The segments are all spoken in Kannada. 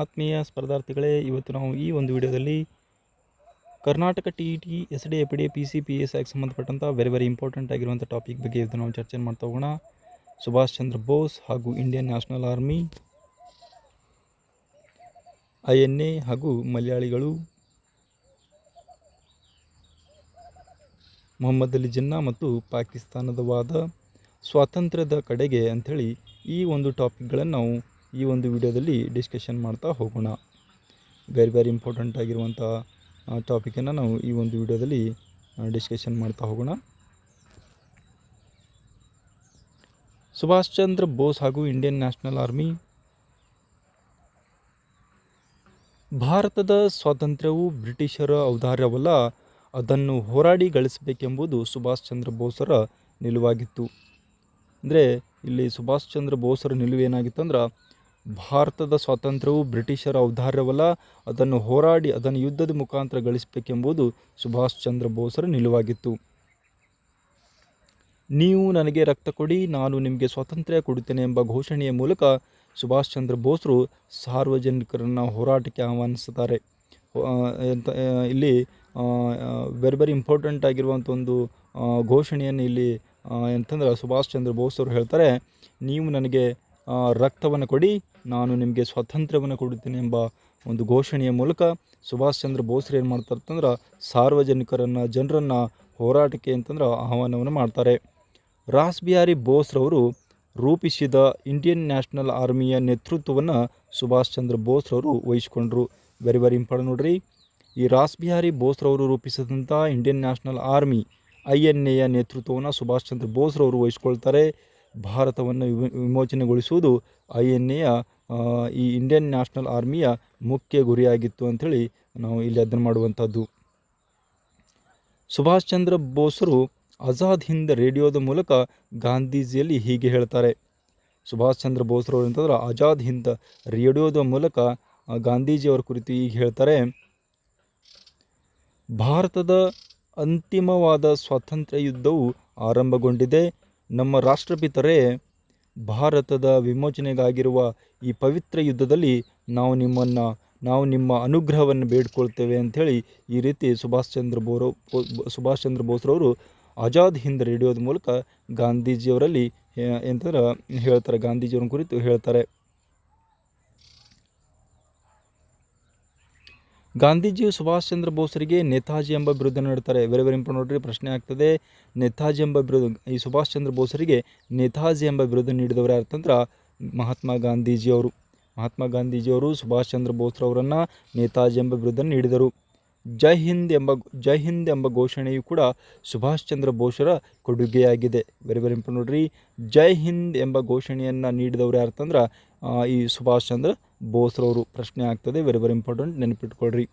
ಆತ್ಮೀಯ ಸ್ಪರ್ಧಾರ್ಥಿಗಳೇ, ಇವತ್ತು ನಾವು ಈ ಒಂದು ವಿಡಿಯೋದಲ್ಲಿ Karnataka T E T, S D A P D, P C P S ಆಗಿ ಸಂಬಂಧಪಟ್ಟಂಥ ವೆರಿ ವೆರಿ ಇಂಪಾರ್ಟೆಂಟ್ ಆಗಿರುವಂಥ ಟಾಪಿಕ್ ಬಗ್ಗೆ ಇವತ್ತು ನಾವು ಚರ್ಚೆ ಮಾಡ್ತಾ ಹೋಗೋಣ. ಸುಭಾಷ್ ಚಂದ್ರ ಬೋಸ್ ಹಾಗೂ Indian National Army I N A ಹಾಗೂ ಮಲಯಾಳಿಗಳು, ಮೊಹಮ್ಮದ್ ಅಲಿ ಜಿನ್ನಾ ಮತ್ತು ಪಾಕಿಸ್ತಾನದ ವಾದ, ಸ್ವಾತಂತ್ರ್ಯದ ಕಡೆಗೆ ಅಂಥೇಳಿ ಈ ಒಂದು ಟಾಪಿಕ್ಗಳನ್ನು ನಾವು ಈ ಒಂದು ವಿಡಿಯೋದಲ್ಲಿ ಡಿಸ್ಕಷನ್ ಮಾಡ್ತಾ ಹೋಗೋಣ. ವೆರಿ ವೆರಿ ಇಂಪಾರ್ಟೆಂಟ್ ಆಗಿರುವಂಥ ಟಾಪಿಕನ್ನು ನಾವು ಈ ಒಂದು ವಿಡಿಯೋದಲ್ಲಿ ಡಿಸ್ಕಷನ್ ಮಾಡ್ತಾ ಹೋಗೋಣ. ಸುಭಾಷ್ ಚಂದ್ರ ಬೋಸ್ ಹಾಗೂ ಇಂಡಿಯನ್ ನ್ಯಾಷನಲ್ ಆರ್ಮಿ ಭಾರತದ ಸ್ವಾತಂತ್ರ್ಯವು ಬ್ರಿಟಿಷರ ಔದಾರ್ಯವಲ್ಲ, ಅದನ್ನು ಹೋರಾಡಿ ಗಳಿಸಬೇಕೆಂಬುದು ಸುಭಾಷ್ ಚಂದ್ರ ಬೋಸರ ನಿಲುವಾಗಿತ್ತು. ಅಂದರೆ, ಇಲ್ಲಿ ಸುಭಾಷ್ ಚಂದ್ರ ಬೋಸರ ನಿಲುವು ಏನಾಗಿತ್ತು ಅಂದ್ರೆ ಭಾರತದ ಸ್ವಾತಂತ್ರ್ಯವು ಬ್ರಿಟಿಷರ ಔದಾರ್ಯವಲ್ಲ, ಅದನ್ನು ಹೋರಾಡಿ ಅದನ್ನು ಯುದ್ಧದ ಮುಖಾಂತರ ಗಳಿಸಬೇಕೆಂಬುದು ಸುಭಾಷ್ ಚಂದ್ರ ಬೋಸರ ನಿಲುವಾಗಿತ್ತು. ನೀವು ನನಗೆ ರಕ್ತ ಕೊಡಿ, ನಾನು ನಿಮಗೆ ಸ್ವಾತಂತ್ರ್ಯ ಕೊಡುತ್ತೇನೆ ಎಂಬ ಘೋಷಣೆಯ ಮೂಲಕ ಸುಭಾಷ್ ಚಂದ್ರ ಬೋಸರು ಸಾರ್ವಜನಿಕರನ್ನು ಹೋರಾಟಕ್ಕೆ ಆಹ್ವಾನಿಸುತ್ತಾರೆ. ಇಲ್ಲಿ ವೆರಿ ವೆರಿ ಇಂಪಾರ್ಟೆಂಟ್ ಆಗಿರುವಂಥ ಒಂದು ಘೋಷಣೆಯನ್ನು ಇಲ್ಲಿ ಅಂತಂದ್ರೆ ಸುಭಾಷ್ ಚಂದ್ರ ಬೋಸ್ ಅವರು ಹೇಳ್ತಾರೆ, ನೀವು ನನಗೆ ರಕ್ತವನ್ನು ಕೊಡಿ. ನಾನು ನಿಮಗೆ ಸ್ವಾತಂತ್ರ್ಯವನ್ನು ಕೊಡುತ್ತೇನೆ ಎಂಬ ಒಂದು ಘೋಷಣೆಯ ಮೂಲಕ ಸುಭಾಷ್ ಚಂದ್ರ ಬೋಸ್ರು ಏನು ಮಾಡ್ತಾರೆ ಅಂತಂದ್ರೆ ಸಾರ್ವಜನಿಕರನ್ನು, ಜನರನ್ನು ಹೋರಾಟಕ್ಕೆ ಅಂತಂದ್ರೆ ಆಹ್ವಾನವನ್ನು ಮಾಡ್ತಾರೆ. ರಾಸ್ ಬಿಹಾರಿ ಬೋಸ್ರವರು ರೂಪಿಸಿದ ಇಂಡಿಯನ್ ನ್ಯಾಷನಲ್ ಆರ್ಮಿಯ ನೇತೃತ್ವವನ್ನು ಸುಭಾಷ್ ಚಂದ್ರ ಬೋಸ್ರವರು ವಹಿಸಿಕೊಂಡ್ರು. ವೆರಿ ವೆರಿ ಇಂಪಾರ್ಟೆಂಟ್ ನೋಡ್ರಿ. ಈ ರಾಸ್ ಬಿಹಾರಿ ಬೋಸ್ರವರು ರೂಪಿಸಿದಂಥ Indian National Army, I N ಎಯ ನೇತೃತ್ವವನ್ನು ಸುಭಾಷ್ ಚಂದ್ರ ಬೋಸ್ರವರು ವಹಿಸ್ಕೊಳ್ತಾರೆ. ಭಾರತವನ್ನು ವಿಮೋ- ವಿಮೋಚನೆಗೊಳಿಸುವುದು ಐ ಎನ್ ಎಯ ಈ ಇಂಡಿಯನ್ ನ್ಯಾಷನಲ್ ಆರ್ಮಿಯ ಮುಖ್ಯ ಗುರಿಯಾಗಿತ್ತು ಅಂಥೇಳಿ ನಾವು ಇಲ್ಲಿ ಅದನ್ನು ಮಾಡುವಂಥದ್ದು. ಸುಭಾಷ್ ಚಂದ್ರ ಬೋಸರು ಆಜಾದ್ ಹಿಂದ್ ರೇಡಿಯೋದ ಮೂಲಕ ಗಾಂಧೀಜಿಯಲ್ಲಿ ಹೀಗೆ ಹೇಳ್ತಾರೆ. ಸುಭಾಷ್ ಚಂದ್ರ ಬೋಸ್ರವರು ಅಂತಂದ್ರೆ ಆಜಾದ್ ಹಿಂದ್ ರೇಡಿಯೋದ ಮೂಲಕ ಗಾಂಧೀಜಿಯವರ ಕುರಿತು ಈಗ ಹೇಳ್ತಾರೆ. ಭಾರತದ ಅಂತಿಮವಾದ ಸ್ವಾತಂತ್ರ್ಯ ಯುದ್ಧವು ಆರಂಭಗೊಂಡಿದೆ. ನಮ್ಮ ರಾಷ್ಟ್ರಪಿತರೇ, ಭಾರತದ ವಿಮೋಚನೆಗಾಗಿರುವ ಈ ಪವಿತ್ರ ಯುದ್ಧದಲ್ಲಿ ನಾವು ನಿಮ್ಮನ್ನು, ನಾವು ನಿಮ್ಮ ಅನುಗ್ರಹವನ್ನು ಬೇಡ್ಕೊಳ್ತೇವೆ ಅಂಥೇಳಿ ಈ ರೀತಿ ಸುಭಾಷ್ ಚಂದ್ರ ಬೋರೋ, ಸುಭಾಷ್ ಚಂದ್ರ ಬೋಸ್ರವರು ಆಜಾದ್ ಹಿಂದ್ ರೇಡಿಯೋದ ಮೂಲಕ ಗಾಂಧೀಜಿಯವರಲ್ಲಿ ಎಂತಂದ್ರೆ ಹೇಳ್ತಾರೆ, ಗಾಂಧೀಜಿಯವ್ರ ಕುರಿತು ಹೇಳ್ತಾರೆ. ಗಾಂಧೀಜಿಯು ಸುಭಾಷ್ ಚಂದ್ರ ಬೋಸರಿಗೆ ನೇತಾಜಿ ಎಂಬ ಬಿರುದನ್ನು ನೀಡ್ತಾರೆ ವೆರಿ ವೆರಿ ಇಂಪಾರ್ಟೆಂಟ್ ನೋಡ್ರಿ ಪ್ರಶ್ನೆ ಆಗ್ತದೆ. ನೇತಾಜಿ ಎಂಬ ಬಿರುದು, ಈ ಸುಭಾಷ್ ಚಂದ್ರ ಬೋಸರಿಗೆ ನೇತಾಜಿ ಎಂಬ ಬಿರುದು ನೀಡಿದವರು ಯಾರಂತಂದ್ರೆ ಮಹಾತ್ಮ ಗಾಂಧೀಜಿಯವರು ಮಹಾತ್ಮ ಗಾಂಧೀಜಿಯವರು ಸುಭಾಷ್ ಚಂದ್ರ ಬೋಸ್ರವರನ್ನು ನೇತಾಜಿ ಎಂಬ ಬಿರುದನ್ನು ನೀಡಿದರು. ಜೈ ಹಿಂದ್ ಎಂಬ ಜೈ ಹಿಂದ್ ಎಂಬ ಘೋಷಣೆಯು ಕೂಡ ಸುಭಾಷ್ ಚಂದ್ರ ಬೋಸರ ಕೊಡುಗೆಯಾಗಿದೆ. ವೆರಿ ವೆರಿ ಇಂಪಾರ್ಟೆಂಟ್ ನೋಡ್ರಿ, ಜೈ ಹಿಂದ್ ಎಂಬ ಘೋಷಣೆಯನ್ನು ನೀಡಿದವರು ಯಾರಂತಂದ್ರೆ ಈ ಸುಭಾಷ್ ಚಂದ್ರ ಬೋಸ್ರವರು ಪ್ರಶ್ನೆ ಆಗ್ತದೆ. ವೆರಿ ವೆರಿ ಇಂಪಾರ್ಟೆಂಟ್ ನೆನಪಿಟ್ಕೊಳ್ರಿ.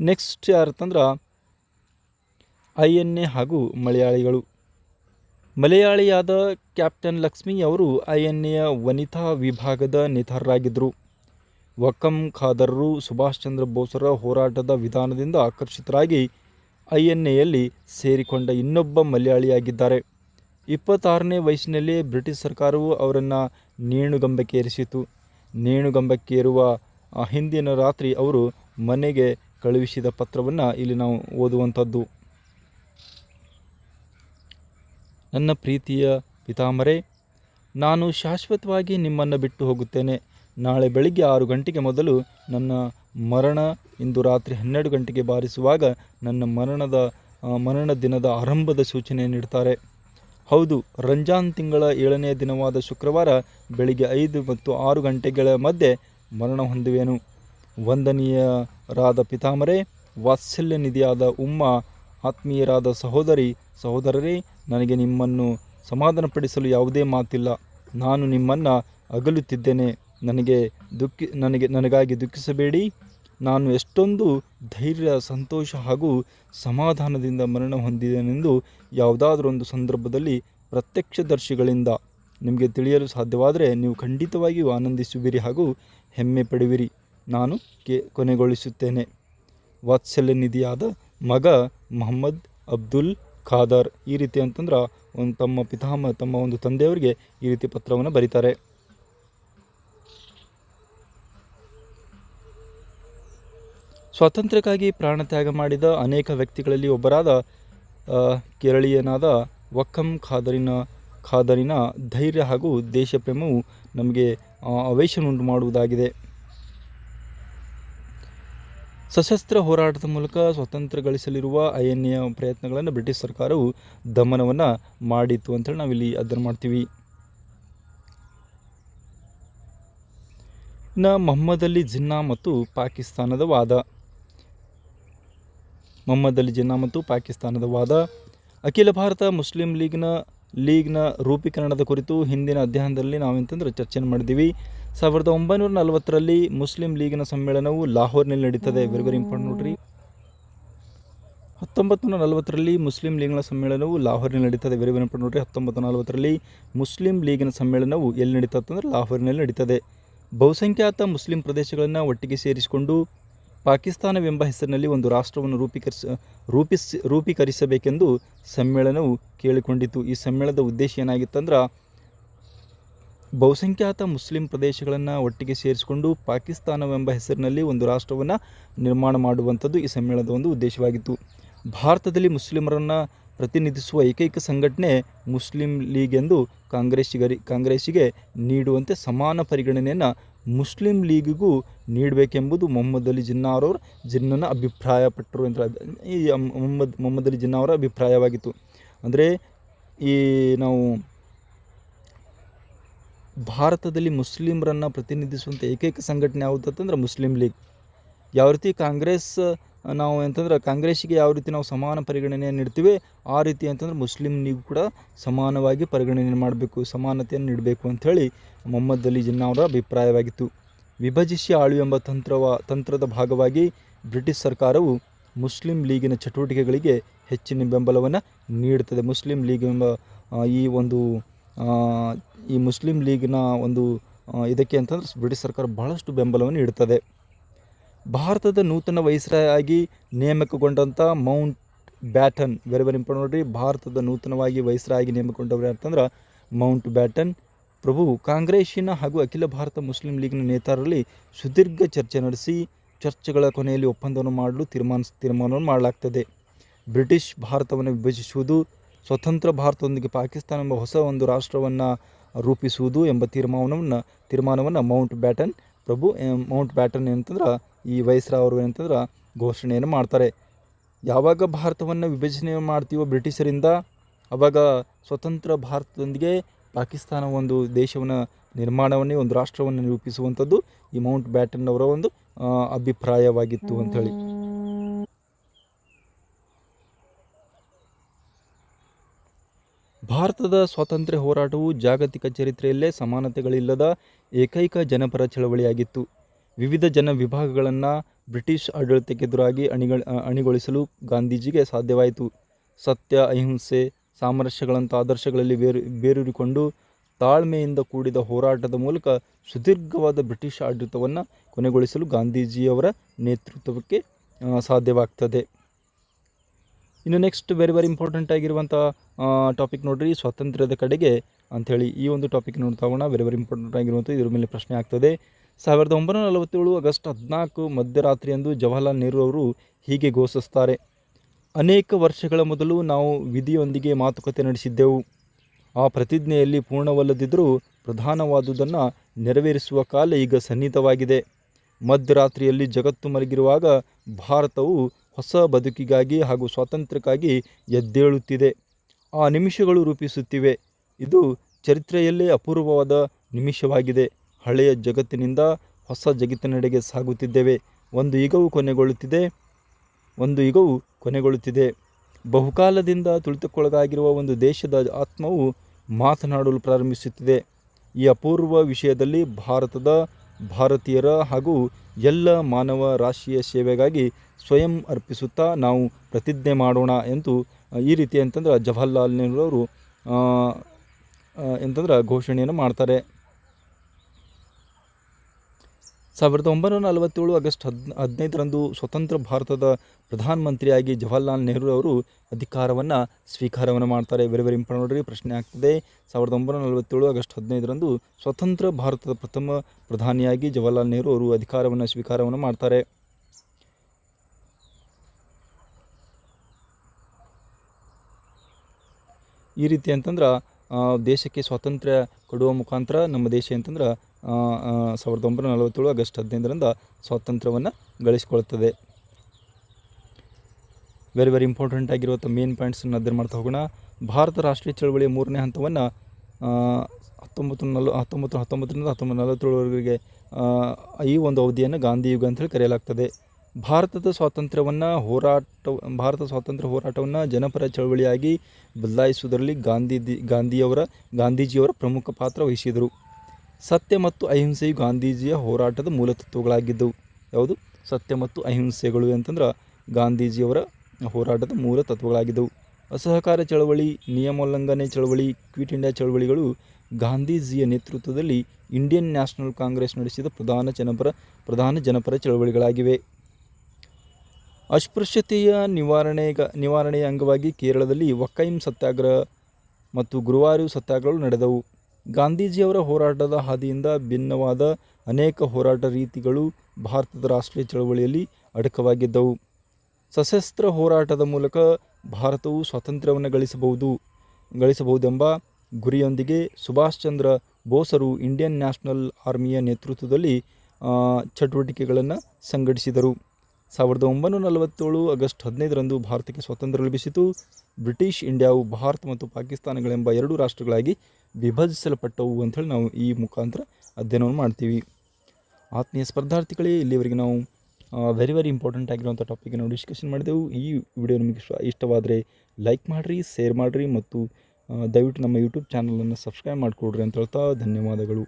ನೆಕ್ಸ್ಟ್ ಯಾರತ್ತಂದ್ರೆ ಐ ಎನ್ ಎ ಹಾಗೂ ಮಲಯಾಳಿಗಳು. ಮಲಯಾಳಿಯಾದ ಕ್ಯಾಪ್ಟನ್ ಲಕ್ಷ್ಮಿ ಅವರು ಐ ಎನ್ ಎಯ ವನಿತಾ ವಿಭಾಗದ ನಿಧರರಾಗಿದ್ದರು ವಕಂ ಖಾದರರು ಸುಭಾಷ್ ಚಂದ್ರ ಬೋಸರ ಹೋರಾಟದ ವಿಧಾನದಿಂದ ಆಕರ್ಷಿತರಾಗಿ ಐ ಎನ್ ಎಯಲ್ಲಿ ಸೇರಿಕೊಂಡ ಇನ್ನೊಬ್ಬ ಮಲಯಾಳಿಯಾಗಿದ್ದಾರೆ. ಇಪ್ಪತ್ತಾರನೇ ವಯಸ್ಸಿನಲ್ಲಿ ಬ್ರಿಟಿಷ್ ಸರ್ಕಾರವು ಅವರನ್ನು ನೇಣುಗಂಬಕ್ಕೆ ಏರಿಸಿತು ನೇಣುಗಂಬಕ್ಕೆ ಏರುವ ಆ, ಹಿಂದಿನ ರಾತ್ರಿ ಅವರು ಮನೆಗೆ ಕಳುಹಿಸಿದ ಪತ್ರವನ್ನು ಇಲ್ಲಿ ನಾವು ಓದುವಂಥದ್ದು. ನನ್ನ ಪ್ರೀತಿಯ ಪಿತಾಮರೆ, ನಾನು ಶಾಶ್ವತವಾಗಿ ನಿಮ್ಮನ್ನು ಬಿಟ್ಟು ಹೋಗುತ್ತೇನೆ. ನಾಳೆ ಬೆಳಿಗ್ಗೆ ಆರು ಗಂಟೆಗೆ ಮೊದಲು ನನ್ನ ಮರಣ, ಇಂದು ರಾತ್ರಿ ಹನ್ನೆರಡು ಗಂಟೆಗೆ ಬಾರಿಸುವಾಗ ನನ್ನ ಮರಣದ ಮರಣ ದಿನದ ಆರಂಭದ ಸೂಚನೆ ನೀಡ್ತಾರೆ ಹೌದು, ರಂಜಾನ್ ತಿಂಗಳ ಏಳನೇ ದಿನವಾದ ಶುಕ್ರವಾರ ಬೆಳಿಗ್ಗೆ ಐದು ಮತ್ತು ಆರು ಗಂಟೆಗಳ ಮಧ್ಯೆ ಮರಣ ಹೊಂದುವೆನು. ವಂದನೀಯರಾದ ಪಿತಾಮರೆ, ವಾತ್ಸಲ್ಯ ನಿಧಿಯಾದ ಉಮ್ಮ, ಆತ್ಮೀಯರಾದ ಸಹೋದರಿ, ಸಹೋದರರೇ, ನನಗೆ ನಿಮ್ಮನ್ನು ಸಮಾಧಾನಪಡಿಸಲು ಯಾವುದೇ ಮಾತಿಲ್ಲ. ನಾನು ನಿಮ್ಮನ್ನು ಅಗಲುತ್ತಿದ್ದೇನೆ. ನನಗೆ ದುಃಖಿ, ನನಗೆ, ನನಗಾಗಿ ದುಃಖಿಸಬೇಡಿ. ನಾನು ಎಷ್ಟೊಂದು ಧೈರ್ಯ, ಸಂತೋಷ ಹಾಗೂ ಸಮಾಧಾನದಿಂದ ಮರಣ ಹೊಂದಿದ್ದೇನೆಂದು ಯಾವುದಾದ್ರೂ ಒಂದು ಸಂದರ್ಭದಲ್ಲಿ ಪ್ರತ್ಯಕ್ಷದರ್ಶಿಗಳಿಂದ ನಿಮಗೆ ತಿಳಿಯಲು ಸಾಧ್ಯವಾದರೆ ನೀವು ಖಂಡಿತವಾಗಿಯೂ ಆನಂದಿಸುವಿರಿ ಹಾಗೂ ಹೆಮ್ಮೆ ಪಡುವಿರಿ. ನಾನು ಕೆ ಕೊನೆಗೊಳಿಸುತ್ತೇನೆ. ವಾತ್ಸಲ್ಯ ನಿಧಿಯಾದ ಮಗ ಮೊಹಮ್ಮದ್ ಅಬ್ದುಲ್ ಖಾದರ್ ಈ ರೀತಿ ಅಂತಂದ್ರೆ ಒಂದು ತಮ್ಮ ಪಿತಾಮ ತಮ್ಮ ಒಂದು ತಂದೆಯವರಿಗೆ ಈ ರೀತಿ ಪತ್ರವನ್ನು ಬರೀತಾರೆ. ಸ್ವಾತಂತ್ರ್ಯಕ್ಕಾಗಿ ಪ್ರಾಣತ್ಯಾಗ ಮಾಡಿದ ಅನೇಕ ವ್ಯಕ್ತಿಗಳಲ್ಲಿ ಒಬ್ಬರಾದ ಕೇರಳೀಯನಾದ ವಕ್ಕಂ ಖಾದರಿನ ಖಾದರಿನ ಧೈರ್ಯ ಹಾಗೂ ದೇಶಪ್ರೇಮವು ನಮಗೆ ಅವೇಶನುಂಟು ಮಾಡುವುದಾಗಿದೆ. ಸಶಸ್ತ್ರ ಹೋರಾಟದ ಮೂಲಕ ಸ್ವಾತಂತ್ರ್ಯ ಗಳಿಸಲಿರುವ ಐಎನ್ಎಯ ಪ್ರಯತ್ನಗಳನ್ನು ಬ್ರಿಟಿಷ್ ಸರ್ಕಾರವು ದಮನವನ್ನು ಮಾಡಿತ್ತು ಅಂತೇಳಿ ನಾವಿಲ್ಲಿ ಅಧ್ಯಯನ ಮಾಡ್ತೀವಿ. ಇನ್ನು ಮೊಹಮ್ಮದ್ ಅಲಿ ಜಿನ್ನಾ ಮತ್ತು ಪಾಕಿಸ್ತಾನದ ವಾದ. ಮೊಹಮ್ಮದ್ ಅಲಿ ಜಿನ್ನಾ ಮತ್ತು ಪಾಕಿಸ್ತಾನದ ವಾದ. ಅಖಿಲ ಭಾರತ ಮುಸ್ಲಿಂ ಲೀಗ್ನ ಲೀಗ್ನ ರೂಪೀಕರಣದ ಕುರಿತು ಹಿಂದಿನ ಅಧ್ಯಯನದಲ್ಲಿ ನಾವೆಂತಂದ್ರೆ ಚರ್ಚೆಯನ್ನು ಮಾಡಿದ್ದೀವಿ. ಸಾವಿರದ ಒಂಬೈನೂರ ನಲವತ್ತರಲ್ಲಿ ಮುಸ್ಲಿಂ ಲೀಗ್ನ ಸಮ್ಮೇಳನವು ಲಾಹೋರ್ನಲ್ಲಿ ನಡೀತದೆ. ವೆರಿ ವೆರಿ ಇಂಪಾರ್ಟೆಂಟ್ ನೋಡ್ರಿ ಹತ್ತೊಂಬತ್ತು ನೂರ ನಲವತ್ತರಲ್ಲಿ ಮುಸ್ಲಿಂ ಲೀಗ್ನ ಸಮ್ಮೇಳನವು ಲಾಹೋರ್ನಲ್ಲಿ ನಡೀತದೆ. ವೆರಿ ವೆರಿ ಇಂಪಾರ್ಟೆಂಟ್ ನೋಡ್ರಿ ಹತ್ತೊಂಬತ್ತು ನಲವತ್ತರಲ್ಲಿ ಮುಸ್ಲಿಂ ಲೀಗ್ನ ಸಮ್ಮೇಳನವು ಎಲ್ಲಿ ನಡೀತದೆ ಅಂದರೆ ಲಾಹೋರ್ನಲ್ಲಿ ನಡೀತದೆ. ಬಹುಸಂಖ್ಯಾತ ಮುಸ್ಲಿಂ ಪ್ರದೇಶಗಳನ್ನು ಒಟ್ಟಿಗೆ ಸೇರಿಸಿಕೊಂಡು ಪಾಕಿಸ್ತಾನವೆಂಬ ಹೆಸರಿನಲ್ಲಿ ಒಂದು ರಾಷ್ಟ್ರವನ್ನು ರೂಪೀಕರಿಸ, ರೂಪಿಸ್, ರೂಪೀಕರಿಸಬೇಕೆಂದು ಸಮ್ಮೇಳನವು ಕೇಳಿಕೊಂಡಿತು. ಈ ಸಮ್ಮೇಳನದ ಉದ್ದೇಶ ಏನಾಗಿತ್ತಂದ್ರೆ, ಬಹುಸಂಖ್ಯಾತ ಮುಸ್ಲಿಂ ಪ್ರದೇಶಗಳನ್ನು ಒಟ್ಟಿಗೆ ಸೇರಿಸಿಕೊಂಡು ಪಾಕಿಸ್ತಾನವೆಂಬ ಹೆಸರಿನಲ್ಲಿ ಒಂದು ರಾಷ್ಟ್ರವನ್ನು ನಿರ್ಮಾಣ ಮಾಡುವಂಥದ್ದು ಈ ಸಮ್ಮೇಳನದ ಒಂದು ಉದ್ದೇಶವಾಗಿತ್ತು. ಭಾರತದಲ್ಲಿ ಮುಸ್ಲಿಮರನ್ನು ಪ್ರತಿನಿಧಿಸುವ ಏಕೈಕ ಸಂಘಟನೆ ಮುಸ್ಲಿಂ ಲೀಗ್ ಎಂದು ಕಾಂಗ್ರೆಸ್ಸಿಗರಿ, ಕಾಂಗ್ರೆಸ್ಸಿಗೆ ನೀಡುವಂತೆ ಸಮಾನ ಪರಿಗಣನೆಯನ್ನು ಮುಸ್ಲಿಂ ಲೀಗಿಗೂ ನೀಡಬೇಕೆಂಬುದು ಮೊಹಮ್ಮದ್ ಅಲಿ ಜಿನ್ನಾ ಅವರವರು ಜಿನ್ನನ್ನು ಅಭಿಪ್ರಾಯಪಟ್ಟರು ಅಂತ ಈ ಮೊಹಮ್ಮದ್ ಮೊಹಮ್ಮದ್ ಅಲಿ ಜಿನ್ನಾ ಅವರ ಅಭಿಪ್ರಾಯವಾಗಿತ್ತು. ಅಂದರೆ ಈ ನಾವು ಭಾರತದಲ್ಲಿ ಮುಸ್ಲಿಮರನ್ನು ಪ್ರತಿನಿಧಿಸುವಂಥ ಏಕೈಕ ಸಂಘಟನೆ ಯಾವುದು ಅಂತಂದ್ರೆ ಮುಸ್ಲಿಂ ಲೀಗ್. ಯಾವ ರೀತಿ ಕಾಂಗ್ರೆಸ್ ನಾವು ಅಂತಂದ್ರೆ ಕಾಂಗ್ರೆಸ್ಸಿಗೆ ಯಾವ ರೀತಿ ನಾವು ಸಮಾನ ಪರಿಗಣನೆಯನ್ನು ನೀಡ್ತೀವಿ, ಆ ರೀತಿ ಅಂತಂದ್ರೆ ಮುಸ್ಲಿಮ್ನಿಗೂ ಕೂಡ ಸಮಾನವಾಗಿ ಪರಿಗಣನೆ ಮಾಡಬೇಕು, ಸಮಾನತೆಯನ್ನು ನೀಡಬೇಕು ಅಂಥೇಳಿ ಮೊಹಮ್ಮದ್ ಅಲಿ ಜಿನ್ನಾ ಅವರ ಅಭಿಪ್ರಾಯವಾಗಿತ್ತು. ವಿಭಜಿಸಿ ಆಳು ಎಂಬ ತಂತ್ರವ, ತಂತ್ರದ ಭಾಗವಾಗಿ ಬ್ರಿಟಿಷ್ ಸರ್ಕಾರವು ಮುಸ್ಲಿಂ ಲೀಗಿನ ಚಟುವಟಿಕೆಗಳಿಗೆ ಹೆಚ್ಚಿನ ಬೆಂಬಲವನ್ನು ನೀಡುತ್ತದೆ ಮುಸ್ಲಿಂ ಲೀಗ್ ಎಂಬ ಈ ಒಂದು ಈ ಮುಸ್ಲಿಂ ಲೀಗ್ನ ಒಂದು ಇದಕ್ಕೆ ಅಂತಂದ್ರೆ ಬ್ರಿಟಿಷ್ ಸರ್ಕಾರ ಬಹಳಷ್ಟು ಬೆಂಬಲವನ್ನು ನೀಡುತ್ತದೆ ಭಾರತದ ನೂತನ ವೈಸ್ರಾಯ್ ಆಗಿ ನೇಮಕಗೊಂಡಂಥ Mountbatten. Very very important ನೋಡ್ರಿ. ಭಾರತದ ನೂತನವಾಗಿ ವೈಸ್ರಾಯ್ ಆಗಿ ನೇಮಕೊಂಡವರು ಯಾರ್ತಂದ್ರೆ ಮೌಂಟ್ ಬ್ಯಾಟನ್. ಪ್ರಭು, ಕಾಂಗ್ರೆಸ್ಸಿನ ಹಾಗೂ ಅಖಿಲ ಭಾರತ ಮುಸ್ಲಿಂ ಲೀಗ್ನ ನೇತಾರರಲ್ಲಿ ಸುದೀರ್ಘ ಚರ್ಚೆ ನಡೆಸಿ ಚರ್ಚೆಗಳ ಕೊನೆಯಲ್ಲಿ ಒಪ್ಪಂದವನ್ನು ಮಾಡಲು ತೀರ್ಮಾನ, ತೀರ್ಮಾನವನ್ನು ಮಾಡಲಾಗ್ತದೆ. ಬ್ರಿಟಿಷ್ ಭಾರತವನ್ನು ವಿಭಜಿಸುವುದು, ಸ್ವತಂತ್ರ ಭಾರತದೊಂದಿಗೆ ಪಾಕಿಸ್ತಾನ ಎಂಬ ಹೊಸ ಒಂದು ರಾಷ್ಟ್ರವನ್ನು ರೂಪಿಸುವುದು ಎಂಬ ತೀರ್ಮಾನವನ್ನು ತೀರ್ಮಾನವನ್ನು ಮೌಂಟ್ ಬ್ಯಾಟನ್, ಪ್ರಭು, ಮೌಂಟ್ ಬ್ಯಾಟನ್ ಅಂತಂದ್ರೆ ಈ ವೈಸ್ರಾ ಅವರು ಏನಂತಂದ್ರೆ ಘೋಷಣೆಯನ್ನು ಮಾಡ್ತಾರೆ. ಯಾವಾಗ ಭಾರತವನ್ನು ವಿಭಜನೆ ಮಾಡ್ತೀವೋ ಬ್ರಿಟಿಷರಿಂದ, ಅವಾಗ ಸ್ವತಂತ್ರ ಭಾರತದೊಂದಿಗೆ ಪಾಕಿಸ್ತಾನ ಒಂದು ದೇಶವನ್ನು ನಿರ್ಮಾಣವನ್ನೇ, ಒಂದು ರಾಷ್ಟ್ರವನ್ನು ನಿರೂಪಿಸುವಂಥದ್ದು ಈ ಮೌಂಟ್ ಬ್ಯಾಟನ್ ಅವರ ಒಂದು ಅಭಿಪ್ರಾಯವಾಗಿತ್ತು ಅಂಥೇಳಿ. ಭಾರತದ ಸ್ವಾತಂತ್ರ್ಯ ಹೋರಾಟವು ಜಾಗತಿಕ ಚರಿತ್ರೆಯಲ್ಲೇ ಸಮಾನತೆಗಳಿಲ್ಲದ ಏಕೈಕ ಜನಪರ ಚಳವಳಿಯಾಗಿತ್ತು. ವಿವಿಧ ಜನ ವಿಭಾಗಗಳನ್ನು ಬ್ರಿಟಿಷ್ ಆಡಳಿತಕ್ಕೆದುರಾಗಿ ಅಣಿಗಳ ಅಣಿಗೊಳಿಸಲು ಗಾಂಧೀಜಿಗೆ ಸಾಧ್ಯವಾಯಿತು. ಸತ್ಯ, ಅಹಿಂಸೆ, ಸಾಮರಸ್ಯಗಳಂಥ ಆದರ್ಶಗಳಲ್ಲಿ ಬೇರು, ಬೇರೂರಿಕೊಂಡು ತಾಳ್ಮೆಯಿಂದ ಕೂಡಿದ ಹೋರಾಟದ ಮೂಲಕ ಸುದೀರ್ಘವಾದ ಬ್ರಿಟಿಷ್ ಆಡಳಿತವನ್ನು ಕೊನೆಗೊಳಿಸಲು ಗಾಂಧೀಜಿಯವರ ನೇತೃತ್ವಕ್ಕೆ ಸಾಧ್ಯವಾಗ್ತದೆ. ಇನ್ನು ನೆಕ್ಸ್ಟ್ ವೆರಿ ವೆರಿ ಇಂಪಾರ್ಟೆಂಟ್ ಆಗಿರುವಂಥ ಟಾಪಿಕ್ ನೋಡ್ರಿ, ಸ್ವಾತಂತ್ರ್ಯದ ಕಡೆಗೆ ಅಂಥೇಳಿ ಈ ಒಂದು ಟಾಪಿಕ್ ನೋಡ್ತಾ ಹೋಗೋಣ. ವೆರಿ ವೆರಿ ಇಂಪಾರ್ಟೆಂಟ್ ಆಗಿರುವಂಥ ಇದ್ರ ಮೇಲೆ ಪ್ರಶ್ನೆ ಆಗ್ತದೆ. ಸಾವಿರದ ಒಂಬೈನೂರ ನಲವತ್ತೇಳು ಆಗಸ್ಟ್ ಹದಿನಾಲ್ಕು ಮಧ್ಯರಾತ್ರಿಯಂದು ಜವಾಹರ್ಲಾಲ್ ನೆಹರು ಅವರು ಹೀಗೆ ಘೋಷಿಸ್ತಾರೆ ಅನೇಕ ವರ್ಷಗಳ ಮೊದಲು ನಾವು ವಿಧಿಯೊಂದಿಗೆ ಮಾತುಕತೆ ನಡೆಸಿದ್ದೆವು. ಆ ಪ್ರತಿಜ್ಞೆಯಲ್ಲಿ ಪೂರ್ಣವಲ್ಲದಿದ್ದರೂ ಪ್ರಧಾನವಾದುದನ್ನು ನೆರವೇರಿಸುವ ಕಾಲ ಈಗ ಸನ್ನಿಹಿತವಾಗಿದೆ. ಮಧ್ಯರಾತ್ರಿಯಲ್ಲಿ ಜಗತ್ತು ಮಲಗಿರುವಾಗ ಭಾರತವು ಹೊಸ ಬದುಕಿಗಾಗಿ ಹಾಗೂ ಸ್ವಾತಂತ್ರ್ಯಕ್ಕಾಗಿ ಎದ್ದೇಳುತ್ತಿದೆ. ಆ ನಿಮಿಷಗಳು ರೂಪಿಸುತ್ತಿವೆ. ಇದು ಚರಿತ್ರೆಯಲ್ಲೇ ಅಪೂರ್ವವಾದ ನಿಮಿಷವಾಗಿದೆ. ಹಳೆಯ ಜಗತ್ತಿನಿಂದ ಹೊಸ ಜಗತ್ತಿನೆಡೆಗೆ ಸಾಗುತ್ತಿದ್ದೇವೆ. ಒಂದು ಯುಗವು ಕೊನೆಗೊಳ್ಳುತ್ತಿದೆ ಒಂದು ಯುಗವು ಕೊನೆಗೊಳ್ಳುತ್ತಿದೆ. ಬಹುಕಾಲದಿಂದ ತುಳಿತಕ್ಕೊಳಗಾಗಿರುವ ಒಂದು ದೇಶದ ಆತ್ಮವು ಮಾತನಾಡಲು ಪ್ರಾರಂಭಿಸುತ್ತಿದೆ. ಈ ಅಪೂರ್ವ ವಿಷಯದಲ್ಲಿ ಭಾರತದ ಭಾರತೀಯರ ಹಾಗೂ ಎಲ್ಲ ಮಾನವ ರಾಷ್ಟ್ರೀಯ ಸೇವೆಗಾಗಿ ಸ್ವಯಂ ಅರ್ಪಿಸುತ್ತಾ ನಾವು ಪ್ರತಿಜ್ಞೆ ಮಾಡೋಣ ಎಂದು ಈ ರೀತಿ ಅಂತಂದ್ರೆ ಜವಾಹರ್ಲಾಲ್ ನೆಹರು ಅವರು ಆ, ಆ, ಎಂತಂದ್ರೆ ಘೋಷಣೆಯನ್ನು ಮಾಡ್ತಾರೆ. ಸಾವಿರದ ಒಂಬೈನೂರ ನಲವತ್ತೇಳು ಆಗಸ್ಟ್ ಹದ್, ಹದಿನೈದರಂದು ಸ್ವತಂತ್ರ ಭಾರತದ ಪ್ರಧಾನಮಂತ್ರಿಯಾಗಿ ಜವಾಹರ್ಲಾಲ್ ನೆಹರು ಅವರು ಅಧಿಕಾರವನ್ನು ಸ್ವೀಕಾರವನ್ನು ಮಾಡ್ತಾರೆ. ವೆರಿ ವೆರಿ ಇಂಪಾರ್ಟೆಂಟ್ ನೋಡ್ರಿ, ಪ್ರಶ್ನೆ ಆಗ್ತದೆ. ಸಾವಿರದ ಒಂಬೈನೂರ ನಲವತ್ತೇಳು ಆಗಸ್ಟ್ ಹದಿನೈದರಂದು ಸ್ವತಂತ್ರ ಭಾರತದ ಪ್ರಥಮ ಪ್ರಧಾನಿಯಾಗಿ ಜವಾಹರ್ಲಾಲ್ ನೆಹರು ಅವರು ಅಧಿಕಾರವನ್ನು, ಸ್ವೀಕಾರವನ್ನು ಮಾಡ್ತಾರೆ. ಈ ರೀತಿ ಅಂತಂದ್ರೆ ದೇಶಕ್ಕೆ ಸ್ವಾತಂತ್ರ್ಯ ಕೊಡುವ ಮುಖಾಂತರ ನಮ್ಮ ದೇಶ ಅಂತಂದ್ರೆ ಸಾವಿರದ ಒಂಬೈನೂರ ನಲವತ್ತೇಳು ಆಗಸ್ಟ್ ಹದಿನೈದರಿಂದ ಸ್ವಾತಂತ್ರ್ಯವನ್ನು ಗಳಿಸಿಕೊಳ್ಳುತ್ತದೆ ವೆರಿ ವೆರಿ ಇಂಪಾರ್ಟೆಂಟ್ ಆಗಿರುವಂಥ ಮೇನ್ ಪಾಯಿಂಟ್ಸನ್ನು ಅಧ್ಯಯನ ಮಾಡ್ತಾ ಹೋಗೋಣ. ಭಾರತ ರಾಷ್ಟ್ರೀಯ ಚಳವಳಿಯ ಮೂರನೇ ಹಂತವನ್ನು ಹತ್ತೊಂಬತ್ತು ನಲ್, ಹತ್ತೊಂಬತ್ತು, ಹತ್ತೊಂಬತ್ತರಿಂದ ಹತ್ತೊಂಬತ್ತು ನಲವತ್ತೇಳುವರೆಗೆ ಈ ಒಂದು ಅವಧಿಯನ್ನು ಗಾಂಧಿ ಯುಗ ಅಂತೇಳಿ ಕರೆಯಲಾಗ್ತದೆ. ಭಾರತದ ಸ್ವಾತಂತ್ರ್ಯವನ್ನು ಹೋರಾಟ ಭಾರತ ಸ್ವಾತಂತ್ರ್ಯ ಹೋರಾಟವನ್ನು ಜನಪರ ಚಳವಳಿಯಾಗಿ ಬದಲಾಯಿಸುವುದರಲ್ಲಿ ಗಾಂಧಿ ಗಾಂಧಿಯವರ ಗಾಂಧೀಜಿಯವರ ಪ್ರಮುಖ ಪಾತ್ರ ವಹಿಸಿದರು ಸತ್ಯ ಮತ್ತು ಅಹಿಂಸೆಯು ಗಾಂಧೀಜಿಯ ಹೋರಾಟದ ಮೂಲ ತತ್ವಗಳಾಗಿದ್ದವು. ಯಾವುದು? ಸತ್ಯ ಮತ್ತು ಅಹಿಂಸೆಗಳು ಅಂತಂದ್ರೆ ಗಾಂಧೀಜಿಯವರ ಹೋರಾಟದ ಮೂಲ ತತ್ವಗಳಾಗಿದ್ದವು. ಅಸಹಕಾರ ಚಳವಳಿ ನಿಯಮೋಲ್ಲಂಘನೆ ಚಳವಳಿ, ಕ್ವಿಟ್ ಇಂಡಿಯಾ ಚಳವಳಿಗಳು ಗಾಂಧೀಜಿಯ ನೇತೃತ್ವದಲ್ಲಿ ಇಂಡಿಯನ್ ನ್ಯಾಷನಲ್ ಕಾಂಗ್ರೆಸ್ ನಡೆಸಿದ ಪ್ರಧಾನ ಜನಪರ ಪ್ರಧಾನ ಜನಪರ ಚಳವಳಿಗಳಾಗಿವೆ. ಅಸ್ಪೃಶ್ಯತೆಯ ನಿವಾರಣೆಗ ನಿವಾರಣೆಯ ಅಂಗವಾಗಿ ಕೇರಳದಲ್ಲಿ ವಕೈಮ್ ಸತ್ಯಾಗ್ರಹ ಮತ್ತು ಗುರುವಾರು ಸತ್ಯಾಗ್ರಹಗಳು ನಡೆದವು. ಗಾಂಧೀಜಿಯವರ ಹೋರಾಟದ ಹಾದಿಯಿಂದ ಭಿನ್ನವಾದ ಅನೇಕ ಹೋರಾಟ ರೀತಿಗಳು ಭಾರತದ ರಾಷ್ಟ್ರೀಯ ಚಳವಳಿಯಲ್ಲಿ ಅಡಕವಾಗಿದ್ದವು. ಸಶಸ್ತ್ರ ಹೋರಾಟದ ಮೂಲಕ ಭಾರತವು ಸ್ವಾತಂತ್ರ್ಯವನ್ನು ಗಳಿಸಬಹುದು, ಗಳಿಸಬಹುದೆಂಬ ಗುರಿಯೊಂದಿಗೆ ಸುಭಾಷ್ ಚಂದ್ರ ಬೋಸರು ಇಂಡಿಯನ್ ನ್ಯಾಷನಲ್ ಆರ್ಮಿಯ ನೇತೃತ್ವದಲ್ಲಿ ಚಟುವಟಿಕೆಗಳನ್ನು ಸಂಘಟಿಸಿದರು. ಸಾವಿರದ ಒಂಬೈನೂರ ನಲವತ್ತೇಳು ಆಗಸ್ಟ್ ಹದಿನೈದರಂದು ಭಾರತಕ್ಕೆ ಸ್ವಾತಂತ್ರ್ಯ ಲಭಿಸಿತು. ಬ್ರಿಟಿಷ್ ಇಂಡಿಯಾವು ಭಾರತ ಮತ್ತು ಪಾಕಿಸ್ತಾನಗಳೆಂಬ ಎರಡು ರಾಷ್ಟ್ರಗಳಾಗಿ ವಿಭಜಿಸಲ್ಪಟ್ಟವು ಅಂಥೇಳಿ ನಾವು ಈ ಮುಖಾಂತರ ಅಧ್ಯಯನವನ್ನು ಮಾಡ್ತೀವಿ. ಆತ್ಮೀಯ ಸ್ಪರ್ಧಾರ್ಥಿಗಳೇ, ಇಲ್ಲಿವರೆಗೆ ನಾವು ವೆರಿ ವೆರಿ ಇಂಪಾರ್ಟೆಂಟ್ ಆಗಿರುವಂಥ ಟಾಪಿಕ್ ನಾವು ಡಿಸ್ಕಷನ್ ಮಾಡಿದೆವು. ಈ ವಿಡಿಯೋ ನಿಮಗೆ ಇಷ್ಟವಾದರೆ ಲೈಕ್ ಮಾಡಿರಿ ಶೇರ್ ಮಾಡಿರಿ ಮತ್ತು ದಯವಿಟ್ಟು ನಮ್ಮ ಯೂಟ್ಯೂಬ್ ಚಾನಲನ್ನು ಸಬ್ಸ್ಕ್ರೈಬ್ ಮಾಡಿಕೊಡ್ರಿ ಅಂತ ಹೇಳ್ತಾ ಧನ್ಯವಾದಗಳು.